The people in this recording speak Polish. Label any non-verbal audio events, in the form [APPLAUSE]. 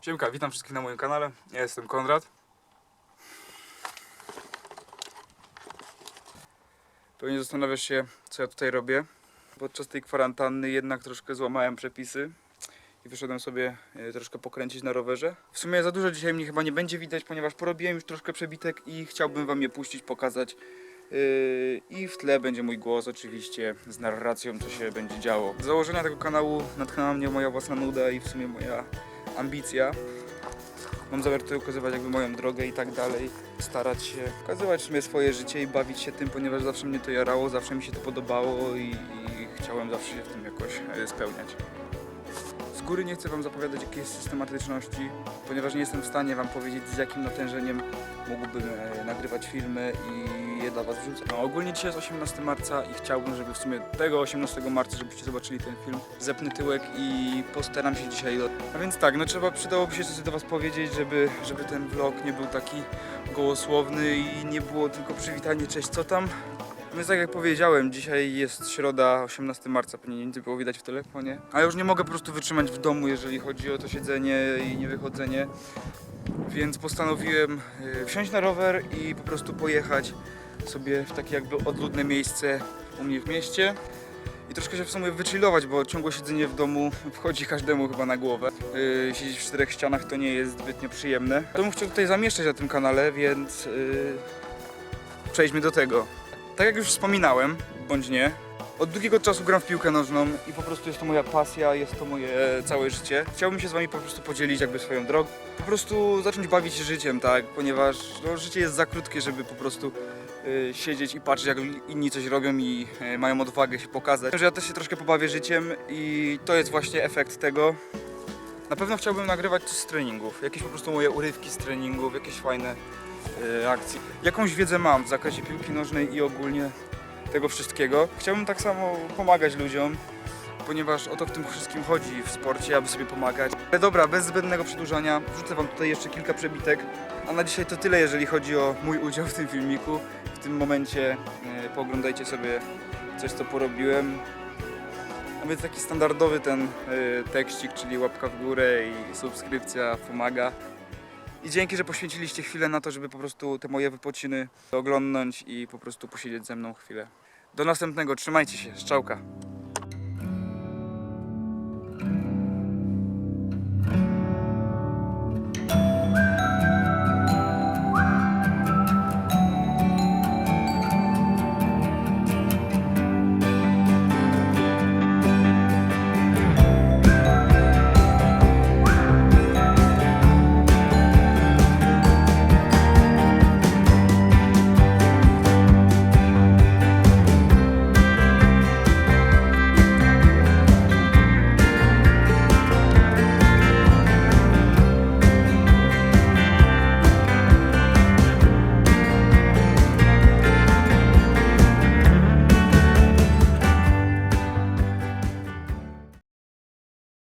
Siemka, witam wszystkich na moim kanale. Ja jestem Konrad. Pewnie zastanawiasz się, co ja tutaj robię. Podczas tej kwarantanny jednak troszkę złamałem przepisy i wyszedłem sobie e, troszkę pokręcić na rowerze. W sumie za dużo dzisiaj mnie chyba nie będzie widać, ponieważ porobiłem już troszkę przebitek i chciałbym wam je puścić, pokazać. Yy, I w tle będzie mój głos oczywiście z narracją, co się będzie działo. Z założenia tego kanału natchnęła mnie moja własna nuda i w sumie moja ambicja. Mam zamiar tutaj ukazywać jakby moją drogę i tak dalej. Starać się pokazywać w sumie swoje życie i bawić się tym, ponieważ zawsze mnie to jarało, zawsze mi się to podobało i, i chciałem zawsze się w tym jakoś e, spełniać. Z góry nie chcę Wam zapowiadać jakiejś systematyczności, ponieważ nie jestem w stanie Wam powiedzieć z jakim natężeniem mógłbym e, nagrywać filmy i je dla Was wrzucać. No, ogólnie dzisiaj jest 18 marca i chciałbym, żeby w sumie tego 18 marca, żebyście zobaczyli ten film, zepnę tyłek i postaram się dzisiaj... A więc tak, no trzeba, przydałoby się coś do Was powiedzieć, żeby, żeby ten vlog nie był taki gołosłowny i nie było tylko przywitanie, cześć, co tam? Więc tak jak powiedziałem, dzisiaj jest środa, 18 marca, pewnie nie było widać w telefonie. A ja już nie mogę po prostu wytrzymać w domu, jeżeli chodzi o to siedzenie i niewychodzenie. Więc postanowiłem y, wsiąść na rower i po prostu pojechać sobie w takie jakby odludne miejsce u mnie w mieście. I troszkę się w sumie wychillować, bo ciągłe siedzenie w domu [LAUGHS] wchodzi każdemu chyba na głowę. Yy, siedzieć w czterech ścianach to nie jest zbytnio przyjemne. To bym chciał tutaj zamieszczać na tym kanale, więc yy, przejdźmy do tego. Tak jak już wspominałem, bądź nie, od długiego czasu gram w piłkę nożną i po prostu jest to moja pasja, jest to moje całe życie. Chciałbym się z wami po prostu podzielić jakby swoją drogą. Po prostu zacząć bawić się życiem, tak, ponieważ no, życie jest za krótkie, żeby po prostu y, siedzieć i patrzeć jak inni coś robią i y, mają odwagę się pokazać. Że ja też się troszkę pobawię życiem i to jest właśnie efekt tego. Na pewno chciałbym nagrywać coś z treningów, jakieś po prostu moje urywki z treningów, jakieś fajne y, akcje. Jakąś wiedzę mam w zakresie piłki nożnej i ogólnie tego wszystkiego. Chciałbym tak samo pomagać ludziom, ponieważ o to w tym wszystkim chodzi w sporcie, aby sobie pomagać. Ale dobra, bez zbędnego przedłużania, wrzucę Wam tutaj jeszcze kilka przebitek. A na dzisiaj to tyle, jeżeli chodzi o mój [LAUGHS] udział w tym filmiku. W tym momencie e, pooglądajcie sobie coś, co porobiłem. A więc taki standardowy ten e, tekstik, czyli łapka w górę i subskrypcja pomaga. I dzięki, że poświęciliście chwilę na to, żeby po prostu te moje wypociny oglądnąć i po prostu posiedzieć ze mną chwilę. Do następnego, trzymajcie się, szczałka.